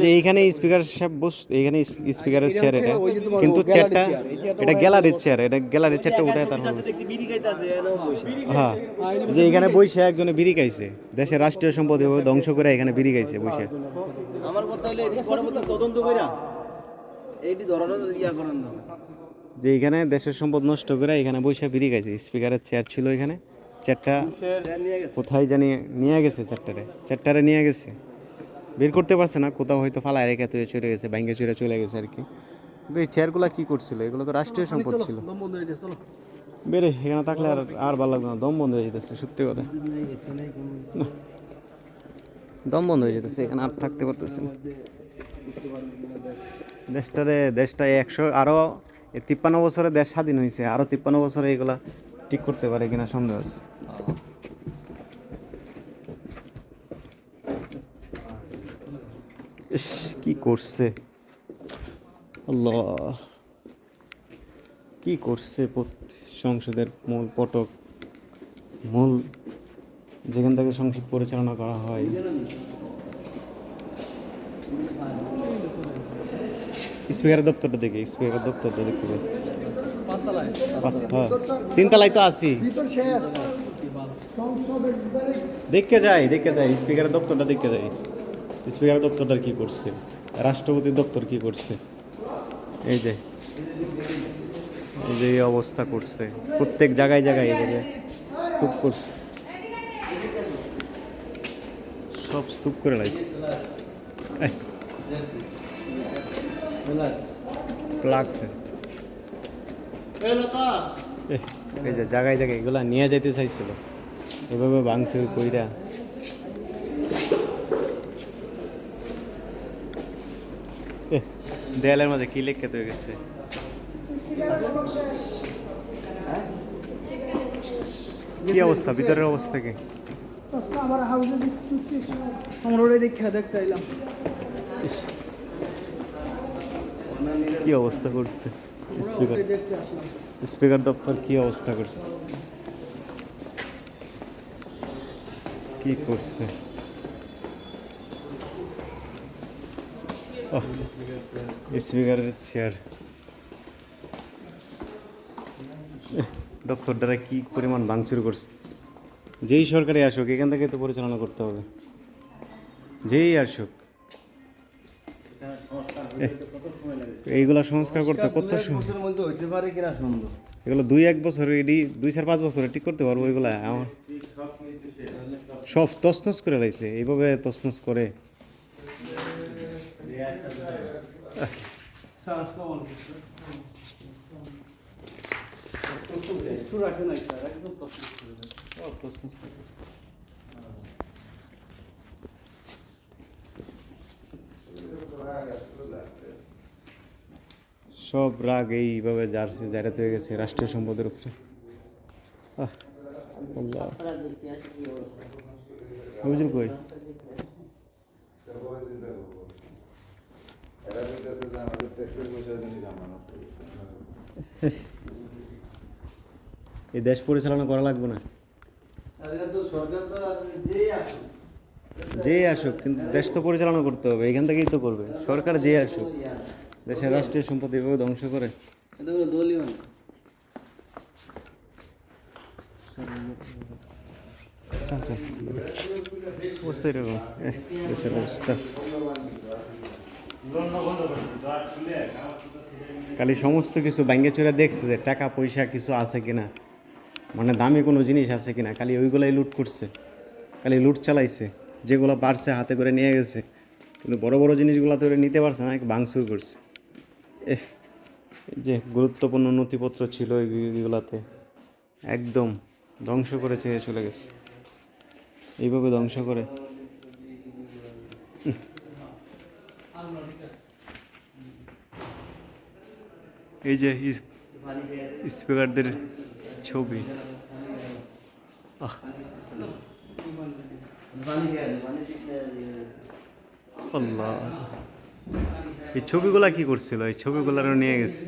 যে এইখানে স্পিকার সব বস এইখানে স্পিকারের চেয়ার এটা। কিন্তু চেয়ারটা এটা গ্যালারির চেয়ার এটা গ্যালারির চেয়ারটা উঠে তারপর হ্যাঁ। যে এখানে বইসে একজনে বিড়ি খাইছে। দেশের রাষ্ট্রীয় সম্পদ এভাবে ধ্বংস করে এখানে বিড়ি খাইছে বইসে আমার কথা হলে পরবর্তী তদন্ত কইরা এইটি ধরানো ইয়া করেন যে এখানে দেশের সম্পদ নষ্ট করে এখানে বইসে বিড়ি খাইছে। স্পিকারের চেয়ার ছিল এখানে। গেছে কোথায় জানি নিয়ে গেছে চারটারে। চারটারে নিয়ে গেছে। বের করতে পারছে না কোথাও হয়তো ফালায় রেখে তুই চলে গেছে ব্যাঙ্গে চলে চলে গেছে আর কি। কিন্তু এই চেয়ারগুলো কি করছিল? এগুলো তো রাষ্ট্রীয় সম্পদ ছিল। বেরে এখানে থাকলে আর আর ভালো লাগবে না দম বন্ধ হয়ে যেতেছে সত্যি কথা। দম বন্ধ হয়ে যেতেছে এখানে আর থাকতে পারতেছে না। দেশটারে দেশটা একশো আরও তিপ্পান্ন বছরে দেশ স্বাধীন হয়েছে আরও তিপ্পান্ন বছরে এগুলা ঠিক করতে পারে কিনা সন্দেহ আছে। কি করছে? আল্লাহ। কি করছে সংসদের মূল পটক? মূল যেখান থেকে সংসদ পরিচালনা করা হয়। স্পিকারের দপ্তরটা দেখি, স্পিকারের দপ্তরটা দেখতে। তিনতলায় তো আছি। দেখতে যাই দেখতে যাই। স্পিকারের দপ্তরটা দেখতে যাই। স্পিকারের দপ্তরটা কি করছে? রাষ্ট্রপতির দপ্তর কি করছে? এই যে এই যে অবস্থা করছে। প্রত্যেক জায়গায় জায়গায় এভাবে স্তূপ করছে। সব স্তূপ করে লাইছে। লাগছে এই যে জায়গায় জায়গায় এগুলা নিয়ে যেতে চাইছিল। এভাবে ভাঙচুর কইরা। দেয়ালের মাঝে কি লেখকে হয়ে গেছে কি অবস্থা? ভিতরের অবস্থা কি? আমার হাউসে দেখছি আমরা ওটা দেখে দেখতে আইলাম। ইস, কি অবস্থা করছে? স্পিকার স্পিকার দপ্তর কি অবস্থা করছে? কি করছে? স্পিকারের চেয়ার দপ্তর দ্বারা কি পরিমাণ ভাঙচুর করছে? যেই সরকারে আসুক, এখান থেকে তো পরিচালনা করতে হবে। যেই আসুক। এইগুলা সংস্কার করতে কত সময়? মধ্যে হইতে পারে কিনা সুন্দর এগুলো দুই এক বছর এডি দুই চার পাঁচ বছরে ঠিক করতে পারব এগুলা আমার সব তসনস করে লাইছে এইভাবে তসনস করে। তছনছ করে। সব রাগ এইভাবে জার্সি জায়গাতে হয়ে গেছে, রাষ্ট্রীয় সম্পদের উপরে। বুঝল কই? এই দেশ পরিচালনা করা লাগবে না। আসুক আসুক, কিন্তু দেশ তো পরিচালনা করতে হবে, এখান থেকেই তো করবে। সরকার যে আসুক। দেশের রাষ্ট্রীয় সম্পদ এভাবে ধ্বংস করে। দলীয় না? অবস্থা এরকম। দেশের অবস্থা। খালি সমস্ত কিছু ব্যাঙ্গে চড়ে দেখছে যে টাকা পয়সা কিছু আছে কিনা। মানে দামি কোনো জিনিস আছে কিনা। খালি ওইগুলাই লুট করছে। খালি লুট চালাইছে। যেগুলো পারছে হাতে করে নিয়ে গেছে। কিন্তু বড় বড় জিনিসগুলো তো ওরা নিতে পারছে না ভাঙচুর করছে। যে গুরুত্বপূর্ণ নথিপত্র ছিল এইগুলাতে একদম ধ্বংস করে চেয়ে চলে গেছে। এইভাবে ধ্বংস করে। এই যে স্পিকারদের ছবি। আল্লাহ। এই ছবিগুলা কি করছিল? এই ছবিগুলো নিয়ে গেছে।